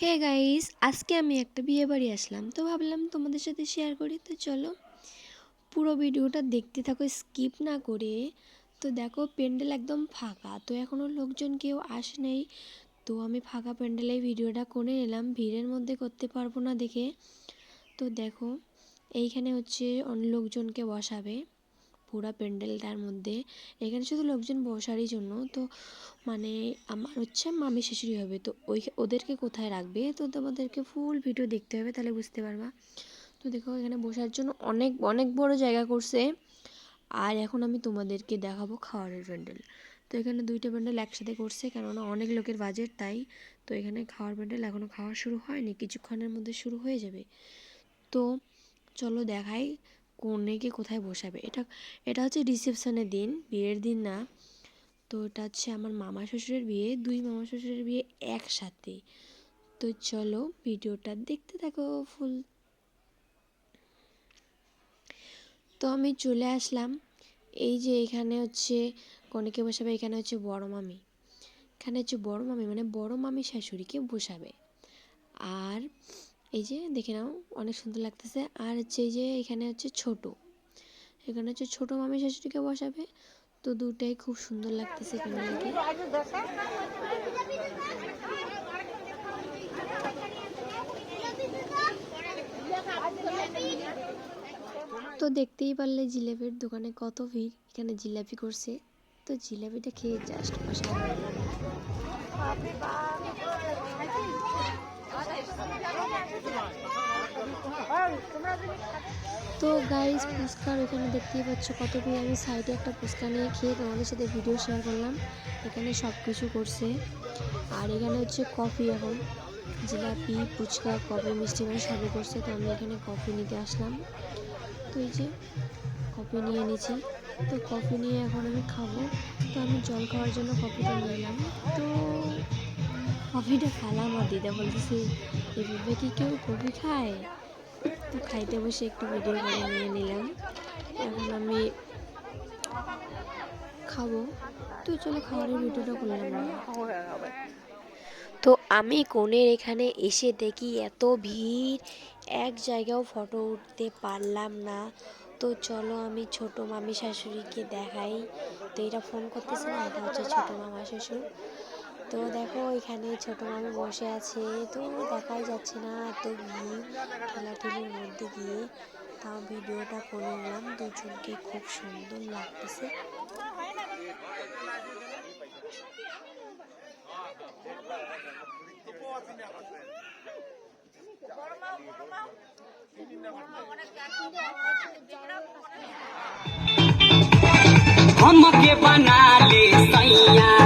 Hey guys আজকে আমি একটা বিয়ে বাড়ি আসলাম। তো ভাবলাম তোমাদের সাথে শেয়ার করি। তো চলো, পুরো ভিডিওটা দেখতে থাকো স্কিপ না করে। তো দেখো প্যান্ডেল একদম ফাঁকা। তো এখনও লোকজন কেউ আসে নেই। তো আমি ফাঁকা প্যান্ডেলে ভিডিওটা করে নিলাম। ভিড়ের মধ্যে করতে পারব না দেখে। তো দেখো, এইখানে হচ্ছে অনেক লোকজনকে বসাবে। পুরা প্যান্ডেলটার মধ্যে। এখানে শুধু লোকজন বসারই জন্য। তো মানে আমার হচ্ছে মামি শাশুড়ি হবে। তো ওই ওদেরকে কোথায় রাখবে? তো তোমাদেরকে ফুল ভিডিও দেখতে হবে, তাহলে বুঝতে পারবা। তো দেখো, এখানে বসার জন্য অনেক অনেক বড় জায়গা করছে। আর এখন আমি তোমাদেরকে দেখাবো খাওয়ারের প্যান্ডেল। তো এখানে দুইটা প্যান্ডেল একসাথে করছে, কেননা অনেক লোকের বাজেট তাই। তো এখানে খাওয়ার প্যান্ডেল এখনও খাওয়া শুরু হয়নি, কিছুক্ষণের মধ্যে শুরু হয়ে যাবে। তো চলো দেখাই। কনেকে কোথায় বসাবে? এটা এটা হচ্ছে রিসেপশনের দিন, বিয়ের দিন না। তো এটা হচ্ছে আমার মামা শ্বশুরের বিয়ে, দুই মামা শ্বশুরের বিয়ে একসাথে। তো চলো ভিডিওটা দেখতে থাকো ফুল তো আমি চলে আসলাম। এই যে এখানে হচ্ছে কনেকে বসাবে? এখানে হচ্ছে বড় মামি। এখানে হচ্ছে বড় মামি মানে বড় মামি শাশুড়িকে বসাবে। আর এই যে দেখে নাও, অনেক সুন্দর লাগতেছে। আর হচ্ছে এই যে এখানে হচ্ছে ছোট। এখানে হচ্ছে ছোট মামি শাশুড়িকে বসাবে। তো দুটাই খুব সুন্দর লাগতেছে এখানে দেখে। তো দেখতেই পারলে জিলেপির দোকানে কত ভিড়। এখানে জিলাপি করছে। তো জিলাপিটা খেয়ে জাস্ট অসাধারণ তো গাইজ ফুচকার ওখানে দেখতেই পাচ্ছ কত ভিড় আমি সাইডে একটা ফুচকা নিয়ে খেয়ে তোমাদের সাথে ভিডিও শেয়ার করলাম। এখানে সব কিছু করছে। আর এখানে হচ্ছে কফি এখন। জিলাপি, ফুচকা, কফি, মিষ্টি মানে সবই করছে। তো আমি এখানে কফি নিতে আসলাম। তো এই যে কফি নিয়ে নিয়েছি তো কফি নিয়ে এখন আমি খাব। তো আমি জল খাওয়ার জন্য কফিটা নিয়ে তো কফিটা খালাম আর দিদা বলতেছে, এভাবে কি কেউ কফি খায়? তো খাইতে বসে একটু ভিডিও করে নিয়ে নিলাম। এখন আমি খাব। তো চলো খাওয়ারের ভিডিওটা করলাম তো আমি কোণের এখানে এসে দেখি এত ভিড়, এক জায়গাও ফটো উঠতে পারলাম না। তো চলো আমি ছোট মামি শাশুড়িকে দেখাই। তো এটা ফোন করতেছে না, এটা হচ্ছে ছোট মামা শ্বশুর তো দেখো এখানে ছোট মামি বসে আছে তো দেখাই যাচ্ছে না এত ভিড় ঠেলাঠেলির মধ্যে গিয়ে তাও ভিডিওটা করে নিলাম দুজনকে খুব সুন্দর লাগতেছে हमके बना ले